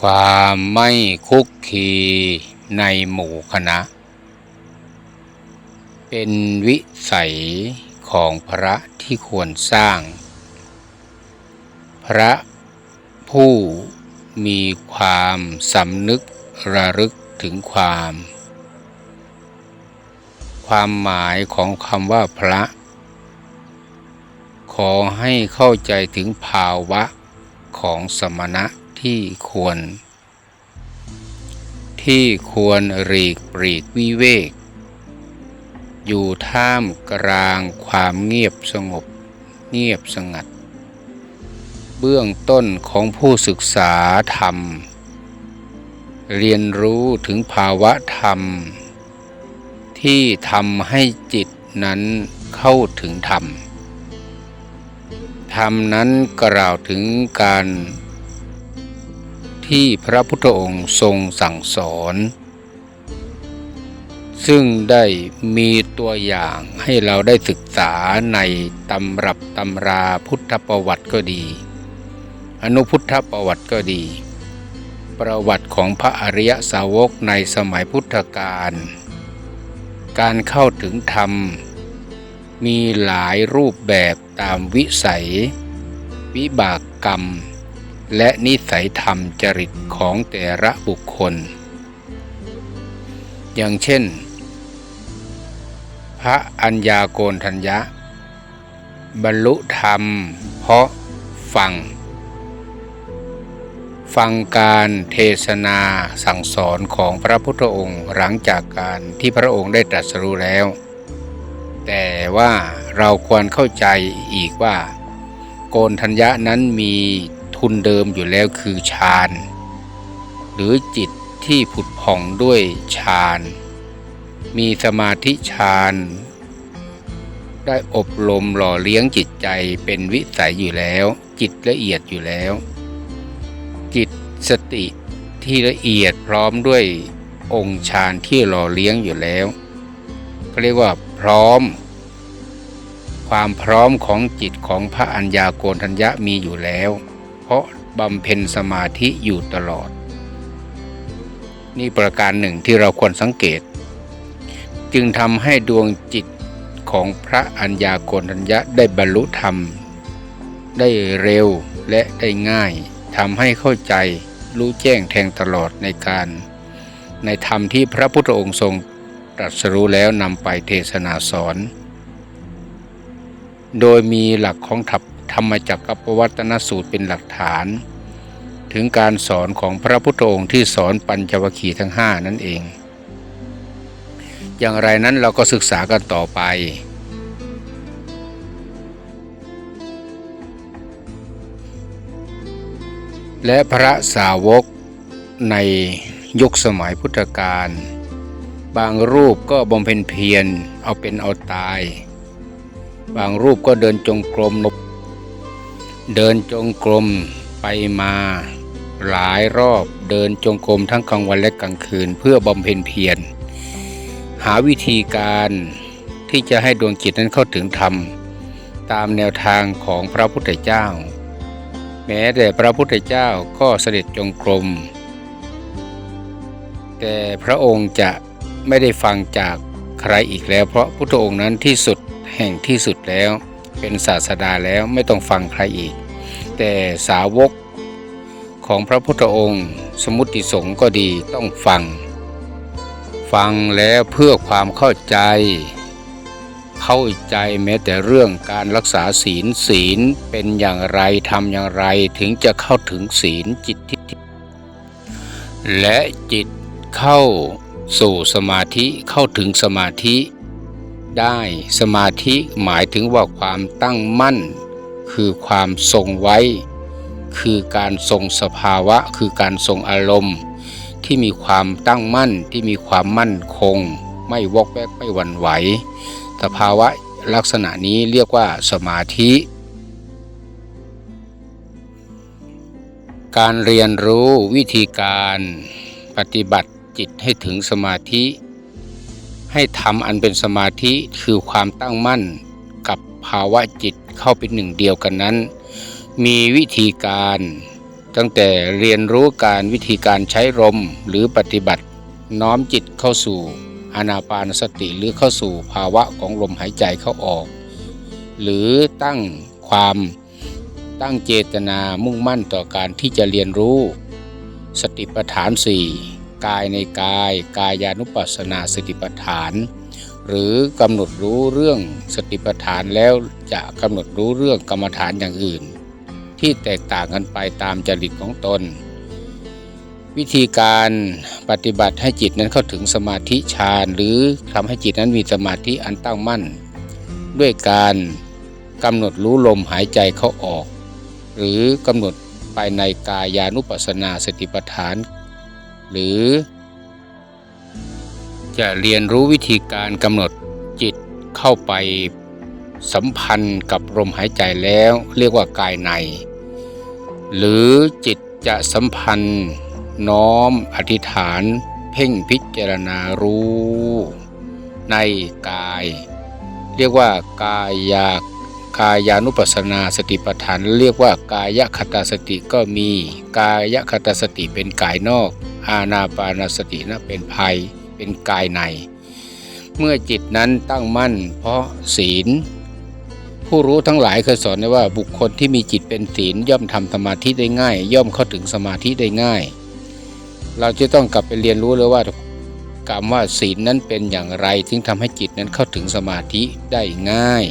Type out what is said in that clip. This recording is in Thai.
ความไม่คุกคีในหมู่คณะ เป็นวิสัยของพระที่ควรสร้าง พระผู้มีความสำนึกระลึกถึงความ ความหมายของคำว่าพระ ขอให้เข้าใจถึงภาวะของสมณะ ที่ควร ที่ควรหลีกปรีกวิเวก อยู่ท่ามกลางความเงียบสงบ เงียบสงัด เบื้องต้นของผู้ศึกษาธรรม เรียนรู้ถึงภาวะธรรม ที่ทำให้จิตนั้นเข้าถึงธรรมธรรมนั้นกล่าวถึงการ ที่พระพุทธองค์ทรงสั่งสอน ซึ่งได้มีตัวอย่างให้เราได้ศึกษาในตำรับตำราพุทธประวัติก็ดี อนุพุทธประวัติก็ดี ประวัติของพระอริยสาวกในสมัยพุทธกาลการเข้าถึงธรรม มีหลายรูปแบบตามวิสัย วิบากกรรม และนิสัยธรรมจริตของแต่ละบุคคล อย่างเช่น พระอัญญาโกณทัญญะ บรรลุธรรม เพราะฟัง ฟังการเทศนาสั่งสอนของพระพุทธองค์หลังจากการที่พระองค์ได้ตรัสรู้แล้ว แต่ว่าเราควรเข้าใจอีกว่า โกนทัญญะนั้นมี ทุนเดิมอยู่แล้วคือฌานหรือจิตที่ผุดผ่องด้วยฌานมีสมาธิฌานได้อบรมหล่อเลี้ยงจิตใจเป็นวิสัยอยู่แล้ว จิตละเอียดอยู่แล้ว จิตสติที่ละเอียดพร้อมด้วยองค์ฌานที่หล่อเลี้ยงอยู่แล้วก็เรียกว่าพร้อม ความพร้อมของจิตของพระอัญญาโกณทัญญะมีอยู่แล้ว เพราะบำเพ็ญสมาธิอยู่ตลอด นี่ประการหนึ่งที่เราควรสังเกต จึงทำให้ดวงจิตของพระอัญญาโกณทัญญะได้บรรลุธรรม ได้เร็วและได้ง่ายทำให้เข้าใจรู้แจ้งแทงตลอดในการ ในธรรมที่พระพุทธองค์ทรงตรัสรู้แล้วนำไปเทศนาสอน โดยมีหลักของถับ ธรรมจักรปวัตนสูตรเป็นหลักฐาน ถึงการสอนของพระพุทธองค์ที่สอนปัญจวัคคีย์ทั้งห้านั่นเอง อย่างไรนั้นเราก็ศึกษากันต่อไปและพระสาวกในยุคสมัยพุทธกาลบางรูปก็บำเพ็ญเพียรเอาเป็นเอาตาย บางรูปก็เดินจงกรม เดินจงกรมไปมา หลายรอบเดินจงกรมทั้งกลางวันและกลางคืน เพื่อบำเพ็ญเพียรหาวิธีการที่จะให้ดวงจิตนั้นเข้าถึงธรรม ตามแนวทางของพระพุทธเจ้า แม้แต่พระพุทธเจ้าก็เสด็จจงกรมแต่พระองค์จะไม่ได้ฟังจากใครอีกแล้ว เพราะพุทธองค์นั้นที่สุดแห่งที่สุดแล้ว เป็นศาสดาแล้วไม่ต้องฟังใครอีก แต่สาวกของพระพุทธองค์ สมุติสงฆ์ก็ดีต้องฟัง ฟังแล้วเพื่อความเข้าใจ เข้าใจแม้แต่เรื่องการรักษาศีลศีลเป็นอย่างไรทำอย่างไรถึงจะเข้าถึงศีลจิตที่และจิตเข้าสู่สมาธิเข้าถึงสมาธิ ได้สมาธิหมายถึงว่าความตั้งมั่น คือความทรงไว้ คือการทรงสภาวะ คือการทรงอารมณ์ ที่มีความตั้งมั่นที่มีความมั่นคง ไม่วอกแวกไม่หวั่นไหว สภาวะลักษณะนี้เรียกว่าสมาธิ การเรียนรู้วิธีการปฏิบัติจิตให้ถึงสมาธิ ให้ทำอันเป็นสมาธิคือความตั้งมั่นกับภาวะจิตเข้าเป็นหนึ่งเดียวกันนั้น มีวิธีการ ตั้งแต่เรียนรู้การวิธีการใช้ลมหรือปฏิบัติ น้อมจิตเข้าสู่อนาปานสติหรือเข้าสู่ภาวะของลมหายใจเข้าออก หรือตั้งความตั้งเจตนามุ่งมั่นต่อการที่จะเรียนรู้ สติปัฏฐานสี่ กายในกาย กายานุปัสสนาสติปัฏฐาน หรือกำหนดรู้เรื่องสติปัฏฐานแล้วจะกำหนดรู้เรื่องกรรมฐานอย่างอื่น ที่แตกต่างกันไปตามจริตของตน วิธีการปฏิบัติให้จิตนั้นเข้าถึงสมาธิฌานหรือทำให้จิตนั้นมีสมาธิอันตั้งมั่น ด้วยการกำหนดรู้ลมหายใจเข้าออก หรือกำหนดไปในกายานุปัสสนาสติปัฏฐาน หรือ จะเรียนรู้วิธีการกำหนดจิตเข้าไปสัมพันธ์กับลมหายใจแล้วเรียกว่ากายใน หรือจิตจะสัมพันธ์ น้อมอธิษฐาน เพ่งพิจารณารู้ ในกาย เรียกว่ากายากายานุปัสสนาสติปัฏฐาน เรียกว่ากายคตาสติก็มี กายคตาสติเป็นกายนอก อาณาปานสตินะเป็นภายเป็นกายใน เมื่อจิตนั้นตั้งมั่น เพราะศีล ผู้รู้ทั้งหลายเคยสอนไว้ว่าบุคคลที่มีจิตเป็นศีลย่อมทำสมาธิได้ง่าย ย่อมเข้าถึงสมาธิได้ง่าย เราจะต้องกลับไปเรียนรู้เลยว่ากรรมว่าศีลนั้นเป็นอย่างไร ถึงทำให้จิตนั้นเข้าถึงสมาธิได้ง่าย